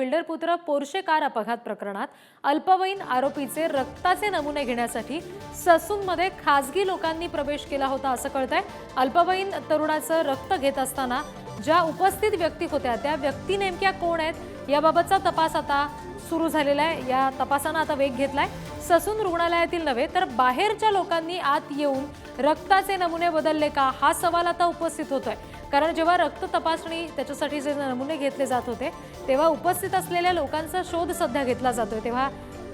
Builder पुत्र Porsche car अपघात प्रकरणात अल्पवयीन आरोपीचे रक्ताचे नमुने घेण्यासाठी ससूनमध्ये खासगी लोकांनी प्रवेश केला होता असं कळतंय. अल्पवयीन तरुणाचं रक्त घेत असताना ज्या उपस्थित व्यक्ती होत्या त्या व्यक्ती नेमक्या कोण आहेत याबाबतचा तपास आता सुरू झालेला आहे. या तपासानं आता वेग घेतलाय. ससून रुग्णालयातील नव्हे तर बाहेरच्या लोकांनी आत येऊन रक्ताचे नमुने बदलले का? हा सवाल आता उपस्थित होतोय. कारण जेव्हा रक्त तपासणी त्याच्यासाठी जे नमुने घेतले जात होते तेव्हा उपस्थित असलेल्या लोकांचा शोध सध्या घेतला जातोय. तेव्हा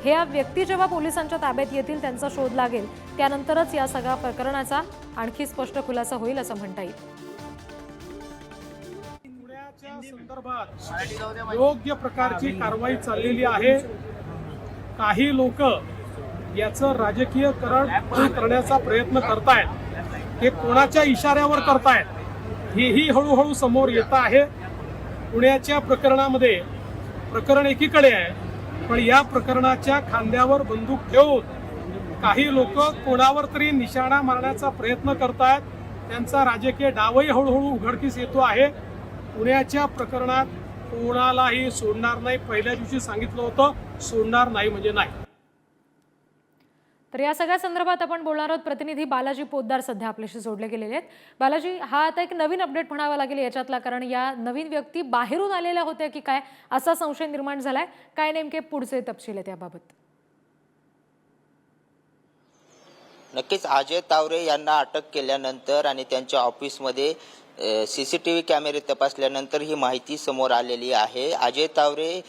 ह्या व्यक्ती जेव्हा पोलिसांच्या ताब्यात येतील त्यांचा शोध लागेल. त्यानंतरच या सगळ्या प्रकरणाचा आणखी स्पष्ट खुलासा होईल असं म्हणता येईल. संदर्भात योग्य प्रकारची कारवाई चाललेली आहे. काही लोक याचं राजकीयकरण करण्याचा प्रयत्न करतायत? हे कोणाच्या इशाऱ्यावर करतायत? हेही हळूहळू समोर येत आहे. पुण्याच्या प्रकरणामध्ये प्रकरण एकीकडे आहे पण या प्रकरणाच्या खांद्यावर बंदूक ठेवून काही लोक कोणावर तरी निशाणा मारण्याचा प्रयत्न करतायत. त्यांचा राजकीय डावही हळूहळू उघडकीस येतो आहे. पुण्याच्या प्रकरणात कोणालाही सोडणार नाही. पहिल्या दिवशी सांगितलं होतं सोडणार नाही म्हणजे नाही. तर या सगळ्या संदर्भात आपण बोलणार आहोत. प्रतिनिधी बालाजी पोद्दार सध्या आपल्याशी जोडले गेलेले आहेत. बालाजी हा आता एक नवीन अपडेट म्हणावा लागेल याच्यातला कारण या नवीन व्यक्ती बाहेरून आलेल्या होत्या की काय असा संशय निर्माण झालाय. काय नेमके पुढचे तपशील आहेत याबाबत? नक्कीच अजय तावरे यांना अटक केल्यानंतर आणि त्यांच्या ऑफिसमध्ये सी सी टी व्ही कॅमेरे तपासल्यानंतर ही माहिती समोर आलेली आहे. अजय तावरे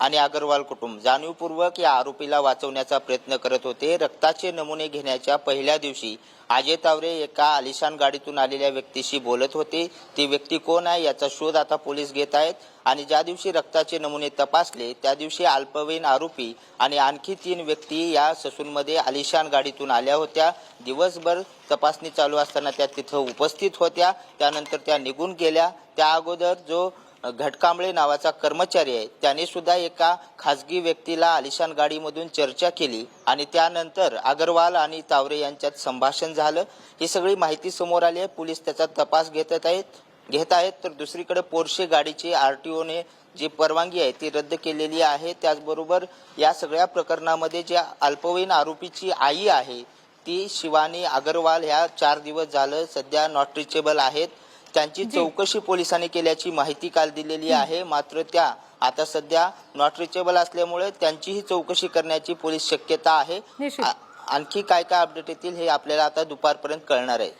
आणि अगरवाल कुटुंब. जाणीवपूर्वक या आरोपीला वाचवण्याचा प्रयत्न करत होते. रक्ताचे नमुने घेण्याच्या पहिल्या दिवशी अजय तावरे एका आलिशान गाडीतून आलेल्या व्यक्तीशी बोलत होते. ती व्यक्ती कोण आहे याचा शोध आता पोलीस घेत आहेत आणि ज्या दिवशी रक्ताचे नमुने तपासले त्या दिवशी अल्पवयीन आरोपी आणि आणखी तीन व्यक्ती या ससूनमध्ये आलिशान गाडीतून आल्या होत्या. दिवसभर तपासणी चालू असताना त्या तिथं उपस्थित होत्या. त्यानंतर त्या निघून गेल्या. त्या अगोदर जो घटकांबळे नावाचा कर्मचारी आहे. त्याने सुद्धा एका खासगी व्यक्तीला आलिशान गाडीमधून चर्चा केली आणि त्यानंतर अगरवाल आणि तावरे यांच्यात संभाषण झालं. ही सगळी माहिती समोर आली आहे. पोलीस त्याचा तपास घेत आहेत घेत आहेत. तर दुसरीकडे पोर्शे गाडीची आर टी ओने जी परवानगी आहे ती रद्द केलेली आहे. त्याचबरोबर या सगळ्या प्रकरणामध्ये ज्या अल्पवयीन आरोपीची आई आहे ती शिवानी अगरवाल ह्या चार दिवस झालं सध्या नॉट रिचेबल आहेत. त्यांची चौकशी पोलिसांनी केल्याची माहिती काल दिलेली आहे. मात्र त्या आता सध्या नॉट रिचेबल असल्यामुळे त्यांचीही चौकशी करण्याची पोलीस शक्यता आहे. आणखी काय काय अपडेट येतील हे आपल्याला आता दुपारपर्यंत कळणार आहे.